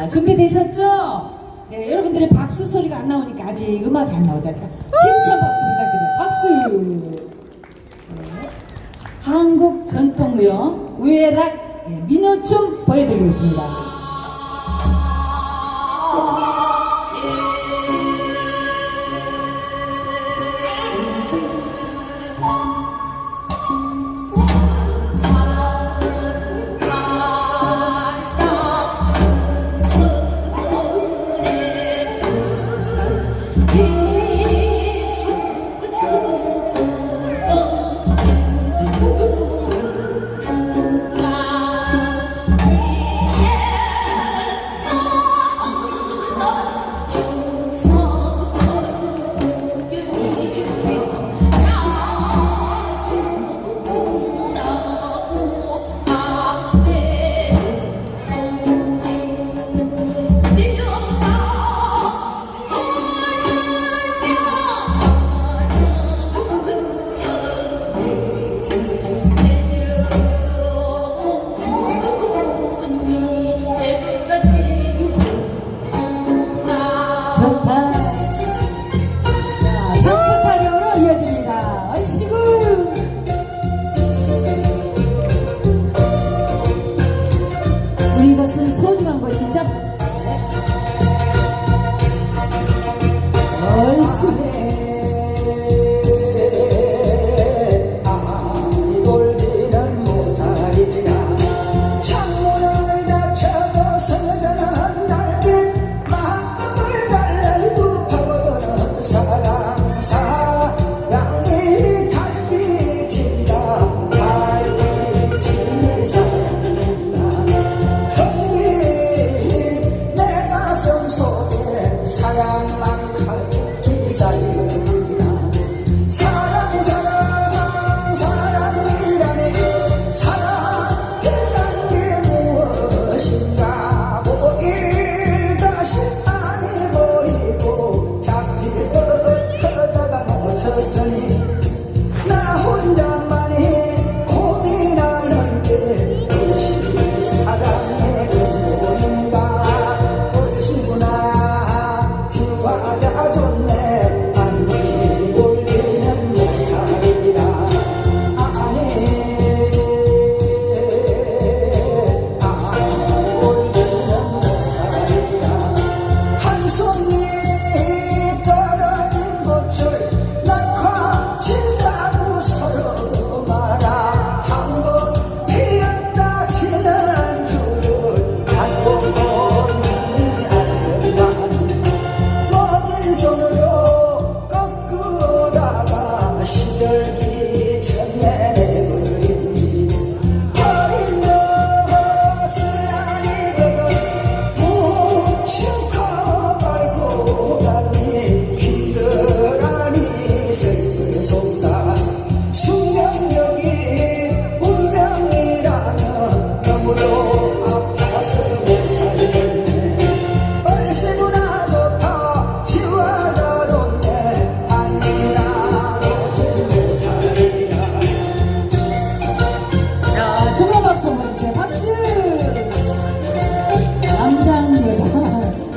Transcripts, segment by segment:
자, 준비되셨죠? 네, 여러분들의 박수 소리가 안 나오니까 아직 음악이 안 나오잖아요. 힘찬 박수 부탁드려요. 박수! 네. 한국 전통무용 우에락 예, 민요춤 보여드리겠습니다. to pass.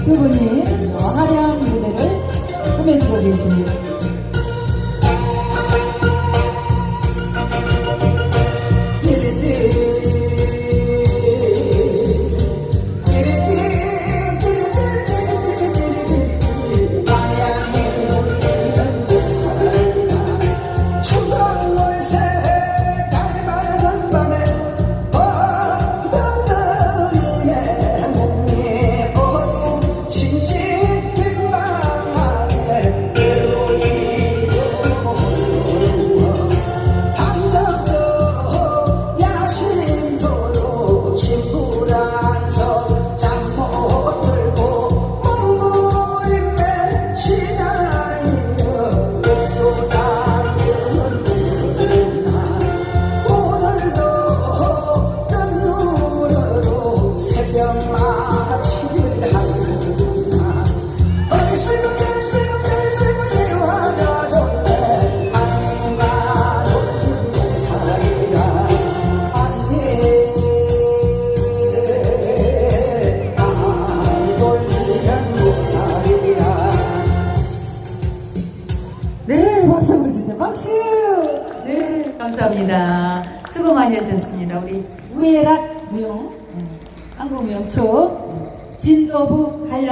세 분이 화려한 무대를 꾸며주고 계십니다. 주세요. 박수! 네, 감사합니다. 수고 많이 하셨습니다. 우리 우예락 무용, 네, 한국 명초, 네, 진도부 한량